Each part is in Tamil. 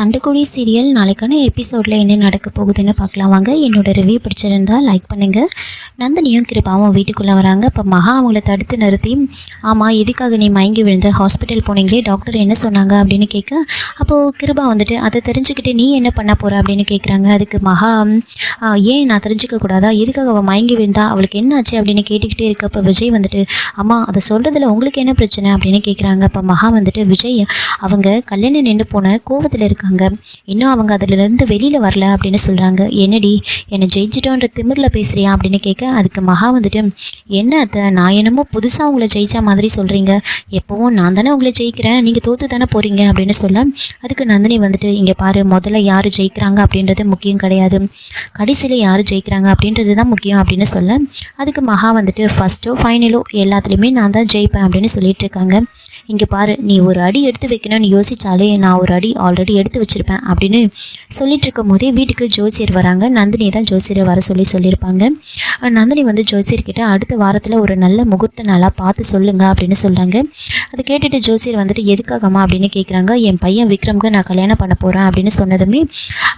சண்டைக்குழி சீரியல் நாளைக்கான எபிசோடில் என்ன நடக்க போகுதுன்னு பார்க்கலாம். வாங்க என்னோட ரிவ்யூ பிடிச்சிருந்தா லைக் பண்ணுங்கள் நந்தினியும் கிருபாவும் வீட்டுக்குள்ளே வராங்க. அப்போ மகா அவங்கள தடுத்து நிறுத்தி ஆமாம் எதுக்காக நீ மயங்கி விழுந்து? ஹாஸ்பிட்டல் போனீங்களே டாக்டர் என்ன சொன்னாங்க? அப்படின்னு கேட்க அப்போது கிருபா வந்துட்டு அதை தெரிஞ்சுக்கிட்டு நீ என்ன பண்ண போகிற அப்படின்னு கேட்குறாங்க அதுக்கு மகா ஏன் நான் தெரிஞ்சுக்க கூடாதா? எதுக்காக அவள் மயங்கி விழுந்தா? அவளுக்கு என்ன ஆச்சு? அப்படின்னு கேட்டுக்கிட்டே இருக்க விஜய் வந்துட்டு அம்மா அதை சொல்கிறதுல உங்களுக்கு என்ன பிரச்சனை? அப்படின்னு கேட்குறாங்க அப்போ மகா வந்துட்டு விஜய் அவங்க கல்யாணம் நின்று போன கோவத்தில் இருக்காங்க. இன்னும் அவங்க அதிலிருந்து வெளியில் வரல அப்படின்னு சொல்கிறாங்க என்னடி என்னை ஜெயிச்சிட்டோன்ற திமிரில் பேசுகிறியா அப்படின்னு கேட்க அதுக்கு மகா வந்துட்டு என்ன அத்தை நான் என்னமோ புதுசாக உங்களை ஜெயிச்சா மாதிரி சொல்கிறீங்க எப்போவும் நான் தானே உங்களை ஜெயிக்கிறேன். நீங்கள் தோற்று தானே போகிறீங்க அப்படின்னு சொல்ல அதுக்கு நந்தினி வந்துட்டு இங்கே பாரு முதல்ல யார் ஜெயிக்கிறாங்க அப்படின்றது முக்கியம் கிடையாது. கடைசியில் யார் ஜெயிக்கிறாங்க அப்படின்றது தான் முக்கியம். அப்படின்னு சொல்ல அதுக்கு மகா வந்துட்டு ஃபஸ்ட்டோ ஃபைனலோ எல்லாத்துலேயுமே நான் தான் ஜெயிப்பேன் அப்படின்னு சொல்லிட்டு இருக்காங்க. இங்கே பாரு நீ ஒரு அடி எடுத்து வைக்கணும்னு யோசித்தாலே நான் ஒரு அடி ஆல்ரெடி எடுத்து வச்சுருப்பேன் அப்படின்னு சொல்லிட்டு இருக்கும் போதே வீட்டுக்கு ஜோசியர் வராங்க. நந்தினி தான் ஜோசியரை வர சொல்லி சொல்லியிருப்பாங்க. நந்தினி வந்து ஜோசியர்கிட்ட அடுத்த வாரத்தில் ஒரு நல்ல முகூர்த்த நாளாக பார்த்து சொல்லுங்க அப்படின்னு சொல்கிறாங்க அதை கேட்டுட்டு ஜோசியர் வந்துட்டு எதுக்காகம்மா அப்படின்னு கேட்குறாங்க என் பையன் விக்ரம்க்கு நான் கல்யாணம் பண்ண போகிறேன் அப்படின்னு சொன்னதுமே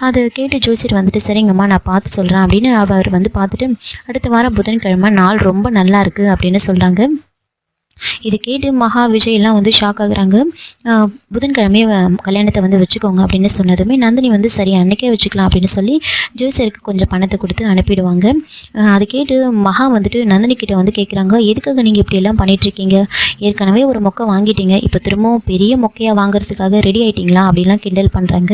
அதை கேட்டு ஜோசியர் வந்துட்டு சரிங்கம்மா நான் பார்த்து சொல்கிறேன் அப்படின்னு அவர் வந்து பார்த்துட்டு அடுத்த வாரம் புதன்கிழமை நாள் ரொம்ப நல்லா இருக்குது அப்படின்னு சொல்கிறாங்க இது கேட்டு மகா விஜய்லாம் வந்து ஷாக் ஆகுறாங்க. புதன்கிழமையே கல்யாணத்தை வந்து வச்சுக்கோங்க அப்படின்னு சொன்னதுமே நந்தினி வந்து சரி அன்னைக்கே வச்சுக்கலாம் அப்படின்னு சொல்லி ஜோசியருக்கு கொஞ்சம் பணத்தை கொடுத்து அனுப்பிடுவாங்க. அது அதை கேட்டு மகா வந்துட்டு நந்தினி கிட்ட வந்து கேட்குறாங்க எதுக்காக நீங்கள் இப்படியெல்லாம் பண்ணிகிட்ருக்கீங்க ஏற்கனவே ஒரு மொக்கை வாங்கிட்டீங்க இப்போ திரும்பவும் பெரிய மொக்கையாக வாங்குறதுக்காக ரெடி ஆகிட்டிங்களா அப்படிலாம் கிண்டல் பண்ணுறாங்க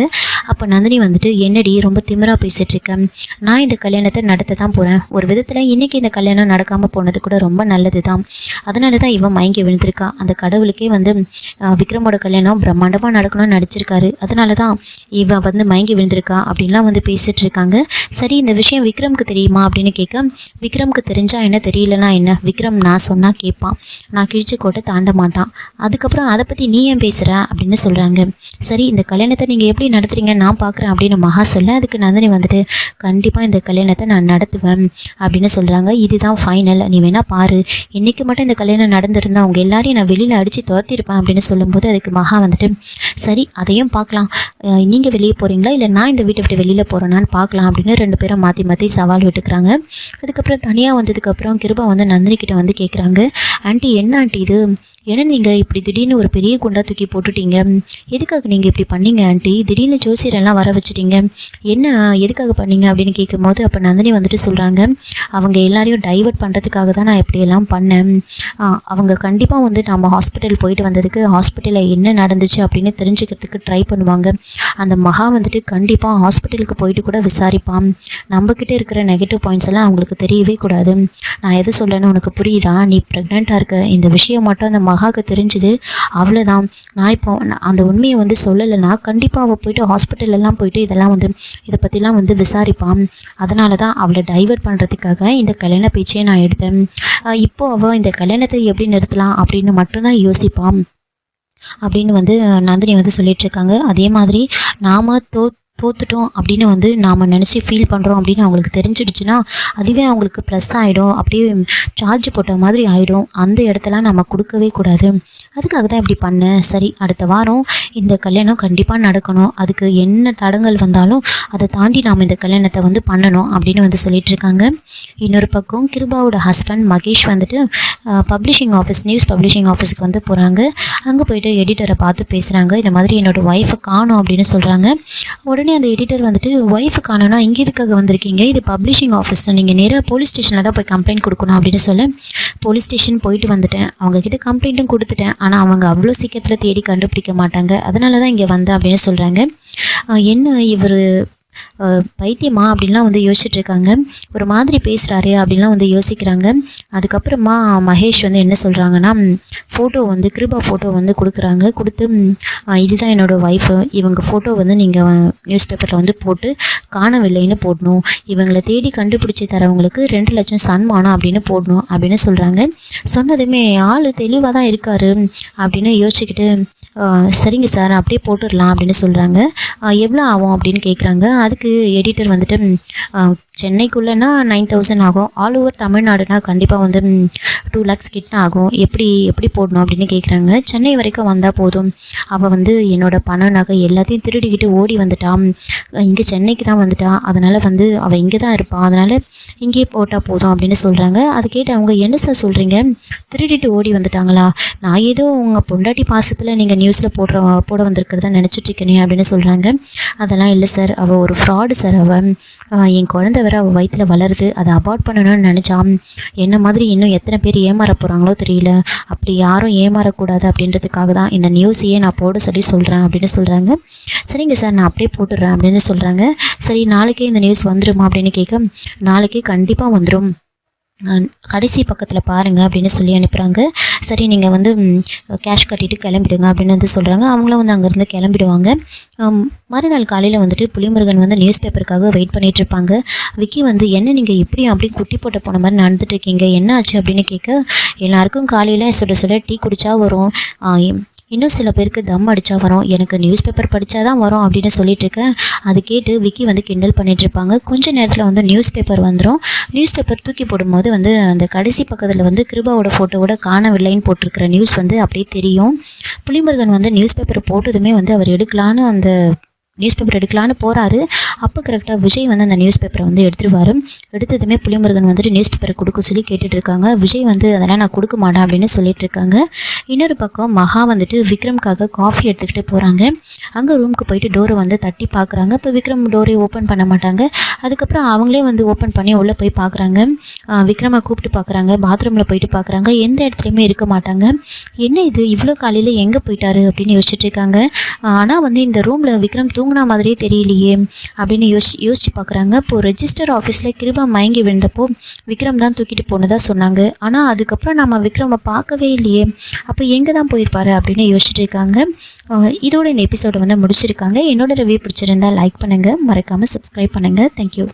அப்போ நந்தினி வந்துட்டு என்னடி ரொம்ப திமிரா பேசிகிட்டு இருக்கேன் நான் இந்த கல்யாணத்தை நடத்த தான் போகிறேன் ஒரு விதத்தில் இன்றைக்கி இந்த கல்யாணம் நடக்காமல் போனது கூட ரொம்ப நல்லது தான் அதனால தான் இவன் மயங்கி விழுந்திருக்கா. அந்த கடவுளுக்கே வந்து விக்ரமோட கல்யாணம் பிரம்மாண்டமாக நடக்கணும்னு நடிச்சிருக்காரு. அதனால தான் இவன் வந்து மயங்கி விழுந்திருக்கா அப்படின்லாம் வந்து பேசிகிட்டு இருக்காங்க சரி இந்த விஷயம் விக்ரம்க்கு தெரியுமா அப்படின்னு கேட்க விக்ரம்க்கு தெரிஞ்சால் என்ன தெரியலனா என்ன? விக்ரம் நான் சொன்னால் கேட்பான். நான் கிழிச்சு கோட்டை தாண்ட மாட்டான். அதுக்கப்புறம் அதை பற்றி நீ ஏன் பேசுகிற அப்படின்னு சொல்கிறாங்க சரி இந்த கல்யாணத்தை நீங்கள் எப்படி நடத்துறீங்க நான் பார்க்குறேன் அப்படின்னு மகா சொல்ல அதுக்கு நந்தினி வந்துட்டு கண்டிப்பாக இந்த கல்யாணத்தை நான் நடத்துவேன் அப்படின்னு சொல்கிறாங்க இதுதான் ஃபைனல் நீ வேணால் பாரு. இன்றைக்கி மட்டும் இந்த கல்யாணம் நடந்திருந்தா அவங்க எல்லாரையும் நான் வெளியில் அடித்து துரத்திருப்பேன் அப்படின்னு சொல்லும்போது அதுக்கு மகா வந்துட்டு சரி அதையும் பார்க்கலாம். நீங்கள் வெளியே போகிறீங்களா இல்லை நான் இந்த வீட்டை விட்டு வெளியில் போகிறேனான்னு பார்க்கலாம் அப்படின்னு ரெண்டு பேரும் மாற்றி மாற்றி சவால் விட்டுக்கிறாங்க. அதுக்கப்புறம் தனியாக வந்ததுக்கப்புறம் கிருபா வந்து நந்தினி கிட்ட வந்து கேட்குறாங்க ஆண்டி என்ன ஆண்டி இது? ஏன்னா நீங்கள் இப்படி திடீர்னு ஒரு பெரிய குண்டா தூக்கி போட்டுட்டீங்க? எதுக்காக நீங்கள் இப்படி பண்ணீங்க ஆண்டி? திடீர்னு ஜோசியரெல்லாம் வர வச்சுட்டீங்க. என்ன எதுக்காக பண்ணீங்க அப்படின்னு கேட்கும்போது அப்போ நந்தினி வந்துட்டு சொல்கிறாங்க அவங்க எல்லாரையும் டைவர்ட் பண்ணுறதுக்காக தான் நான் இப்படியெல்லாம் பண்ணேன். அவங்க கண்டிப்பாக வந்து நம்ம ஹாஸ்பிட்டல் போயிட்டு வந்ததுக்கு ஹாஸ்பிட்டலில் என்ன நடந்துச்சு அப்படின்னு தெரிஞ்சுக்கிறதுக்கு ட்ரை பண்ணுவாங்க. அந்த மகா வந்துட்டு கண்டிப்பாக ஹாஸ்பிட்டலுக்கு போயிட்டு கூட விசாரிப்பான். நம்மக்கிட்ட இருக்கிற நெகட்டிவ் பாயிண்ட்ஸ் எல்லாம் அவங்களுக்கு தெரியவே கூடாது. நான் எது சொல்லணும் உனக்கு புரியுதா? நீ ப்ரெக்னெண்ட்டாக இருக்க. இந்த விஷயம் மட்டும் அந்த மகாவுக்கு தெரிஞ்சுது. அவ்வளோதான் நான் இப்போ நான் அந்த உண்மையை வந்து சொல்லலைன்னா கண்டிப்பாக அவள் போயிட்டு ஹாஸ்பிட்டல்லாம் போயிட்டு இதெல்லாம் வந்து இதை பற்றிலாம் வந்து விசாரிப்பான். அதனால தான் அவளை டைவர்ட் பண்ணுறதுக்காக இந்த கல்யாண பேச்சையை நான் எடுத்தேன். இப்போ அவள் இந்த கல்யாணத்தை எப்படி நிறுத்தலாம் அப்படின்னு மட்டும்தான் யோசிப்பான். அப்படின்னு வந்து நந்தினி வந்து சொல்லிட்டு இருக்காங்க. அதே மாதிரி நாம் தோ தோத்துட்டோம் அப்படின்னு வந்து நாம் நினச்சி ஃபீல் பண்ணுறோம் அப்படின்னு அவங்களுக்கு தெரிஞ்சிடுச்சுன்னா அதுவே அவங்களுக்கு ப்ளஸ் ஆகிடும் அப்படியே சார்ஜ் போட்ட மாதிரி ஆகிடும் அந்த இடத்துல நம்ம கொடுக்கவே கூடாது. அதுக்காக தான் இப்படி பண்ணேன். சரி அடுத்த வாரம் இந்த கல்யாணம் கண்டிப்பாக நடக்கணும். அதுக்கு என்ன தடங்கள் வந்தாலும் அதை தாண்டி நாம் இந்த கல்யாணத்தை வந்து பண்ணணும் அப்படின்னு வந்து சொல்லிட்டு இருக்காங்க. இன்னொரு பக்கம் கிருபாவோட ஹஸ்பண்ட் மகேஷ் வந்துட்டு பப்ளிஷிங் ஆஃபீஸ் நியூஸ் பப்ளிஷிங் ஆஃபீஸுக்கு வந்து போகிறாங்க அங்கே போயிட்டு எடிட்டரை பார்த்து பேசுகிறாங்க இந்த மாதிரி என்னோட ஒய்ஃபை காணும் அப்படின்னு சொல்கிறாங்க உடனே அந்த எடிட்டர் வந்துட்டு ஒய்ஃபு காணோன்னா இங்கே இதுக்காக வந்திருக்கீங்க? இது பப்ளிஷிங் ஆஃபீஸ் நீங்கள் நேராக போலீஸ் ஸ்டேஷனில் தான் போய் கம்ப்ளைண்ட் கொடுக்கணும் அப்படின்னு சொல்ல போலீஸ் ஸ்டேஷன் போயிட்டு வந்துட்டேன். அவங்கக்கிட்ட கம்ப்ளைண்ட்டும் கொடுத்துட்டேன். ஆனால் அவங்க அவ்வளோ சீக்கிரத்தில் தேடி கண்டுபிடிக்க மாட்டாங்க. அதனால தான் இங்கே வந்தேன் அப்படின்னு சொல்கிறாங்க என்ன இவர் பைத்தியமா அப்படின்லாம் வந்து யோசிச்சுட்ருக்காங்க. ஒரு மாதிரி பேசுகிறாரு அப்படின்லாம் வந்து யோசிக்கிறாங்க. அதுக்கப்புறமா மகேஷ் வந்து என்ன சொல்கிறாங்கன்னா ஃபோட்டோ வந்து கிருபா ஃபோட்டோ வந்து கொடுக்குறாங்க. கொடுத்து இதுதான் என்னோடய ஒய்ஃபு இவங்க ஃபோட்டோ வந்து நீங்கள் நியூஸ் பேப்பரில் வந்து போட்டு காணவில்லைன்னு போடணும். இவங்களை தேடி கண்டுபிடிச்சி தரவங்களுக்கு ரெண்டு லட்சம் சன்மானம் அப்படின்னு போடணும் அப்படின்னு சொல்கிறாங்க சொன்னதுமே ஆள் தெளிவாக தான் இருக்காரு அப்படின்னு யோசிச்சுக்கிட்டு சரிங்க சார் அப்படியே போட்டுடலாம் அப்படின்னு சொல்கிறாங்க எவ்வளோ ஆகும் அப்படின்னு கேட்குறாங்க அதுக்கு எடிட்டர் வந்துட்டு சென்னைக்குள்ளேனா நைன் தௌசண்ட் ஆகும். ஆல் ஓவர் தமிழ்நாடுனா கண்டிப்பாக வந்து டூ லேக்ஸ் கிட்ட ஆகும். எப்படி எப்படி போடணும் அப்படின்னு கேட்குறாங்க சென்னை வரைக்கும் வந்தால் போதும். அவள் வந்து என்னோடய பண நகை எல்லாத்தையும் திருடிக்கிட்டு ஓடி வந்துட்டான் இங்கே சென்னைக்கு தான் வந்துட்டான் அதனால் வந்து அவள் இங்கே தான் இருப்பாள் அதனால் இங்கேயே போட்டால் போதும் அப்படின்னு சொல்கிறாங்க அதை கேட்டு அவங்க என்ன சார் சொல்கிறீங்க திருடிட்டு ஓடி வந்துட்டாங்களா? நான் ஏதோ உங்கள் பொண்டாட்டி பாசத்தில் நீங்கள் நியூஸில் போடுற போட வந்திருக்கிறதா நினச்சிட்ருக்கேனே அப்படின்னு சொல்கிறாங்க அதெல்லாம் இல்லை சார் அவள் ஒரு ஃப்ராடு சார் அவள் என் குழந்தை வேற அவள் வயிற்றில் வளருது அதை அபார்ட் பண்ணணும்னு நினச்சான் என்ன மாதிரி இன்னும் எத்தனை பேர் ஏமாற போகிறாங்களோ தெரியல. அப்படி யாரும் ஏமாறக்கூடாது அப்படின்றதுக்காக தான் இந்த நியூஸையே நான் போட சொல்லி சொல்கிறேன் அப்படின்னு சொல்கிறாங்க சரிங்க சார் நான் அப்படியே போட்டுடுறேன் அப்படின்னு சொல்கிறாங்க சரி நாளைக்கே இந்த நியூஸ் வந்துடுமா அப்படின்னு கேட்க நாளைக்கே கண்டிப்பாக வந்துடும் கடைசி பக்கத்தில் பாருங்கள் அப்படின்னு சொல்லி அனுப்புகிறாங்க சரி நீங்கள் வந்து கேஷ் கட்டிட்டு கிளம்பிடுங்க அப்படின்னு வந்து சொல்கிறாங்க அவங்களும் வந்து அங்கேருந்து கிளம்பிடுவாங்க. மறுநாள் காலையில் வந்துட்டு புலிமுருகன் வந்து நியூஸ் பேப்பருக்காக வெயிட் பண்ணிகிட்ருப்பாங்க இருப்பாங்க. விக்கி வந்து என்ன நீங்கள் இப்படி அப்படி குட்டி போட்ட போன மாதிரி நடந்துட்டு இருக்கீங்க? என்ன ஆச்சு? அப்படின்னு கேட்க எல்லாருக்கும் காலையில் சுட சுட டீ குடித்தா வரும். இன்னும் சில பேருக்கு தம் அடித்தா வரும். எனக்கு நியூஸ் பேப்பர் படித்தா தான் வரும் அப்படின்னு சொல்லிட்டு இருக்கேன் அது கேட்டு விக்கி வந்து கிண்டல் பண்ணிகிட்ருப்பாங்க கொஞ்ச நேரத்தில் வந்து நியூஸ் பேப்பர் வந்துடும் நியூஸ் பேப்பர் தூக்கி போடும்போது வந்து அந்த கடைசி பக்கத்தில் வந்து கிருபாவோட ஃபோட்டோவோட காணவில்லைன்னு போட்டிருக்கிற நியூஸ் வந்து அப்படியே தெரியும். புலிமுருகன் வந்து நியூஸ் பேப்பர் போட்டதுமே வந்து அவர் எடுக்கலான்னு அந்த நியூஸ் பேப்பர் எடுக்கலான்னு போகிறாரு அப்போ கரெக்டாக விஜய் வந்து அந்த நியூஸ் பேப்பரை வந்து எடுத்துருவார் எடுத்ததுமே புலிமுருகன் வந்துட்டு நியூஸ் பேப்பரை கொடுக்க சொல்லி கேட்டுட்டு இருக்காங்க விஜய் வந்து அதெல்லாம் நான் கொடுக்க மாட்டேன் அப்படின்னு சொல்லிட்டு இருக்காங்க இன்னொரு பக்கம் மகா வந்துட்டு விக்ரம்காக காஃபி எடுத்துக்கிட்டு போகிறாங்க அங்கே ரூமுக்கு போயிட்டு டோரை வந்து தட்டி பார்க்குறாங்க இப்போ விக்ரம் டோரை ஓப்பன் பண்ண மாட்டாங்க. அதுக்கப்புறம் அவங்களே வந்து ஓப்பன் பண்ணி உள்ளே போய் பார்க்குறாங்க விக்ரமை கூப்பிட்டு பார்க்குறாங்க பாத்ரூமில் போயிட்டு பார்க்குறாங்க எந்த இடத்துலையுமே இருக்க மாட்டாங்க. என்ன இது? இவ்வளோ காலையில் எங்கே போயிட்டாரு? அப்படின்னு யோசிச்சுட்டு இருக்காங்க ஆனால் வந்து இந்த ரூமில் விக்ரம் தூங்கின மாதிரியே தெரியலையே அப்படின்னு யோசி யோசிச்சு பார்க்குறாங்க இப்போது ரெஜிஸ்டர் ஆஃபீஸில் கிருபா மயங்கி விழுந்தப்போ விக்ரம் தான் தூக்கிட்டு போனதாக சொன்னாங்க. ஆனால் அதுக்கப்புறம் நம்ம விக்ரமை பார்க்கவே இல்லையே. அப்போ எங்கே தான் போயிருப்பாரு அப்படின்னு யோசிச்சுட்டு இருக்காங்க. இதோட இந்த எபிசோடை வந்து முடிச்சிருக்காங்க. என்னோட ரிவ்யூ பிடிச்சிருந்தா லைக் பண்ணுங்கள் மறக்காமல் சப்ஸ்கிரைப் பண்ணுங்கள் தேங்க்யூ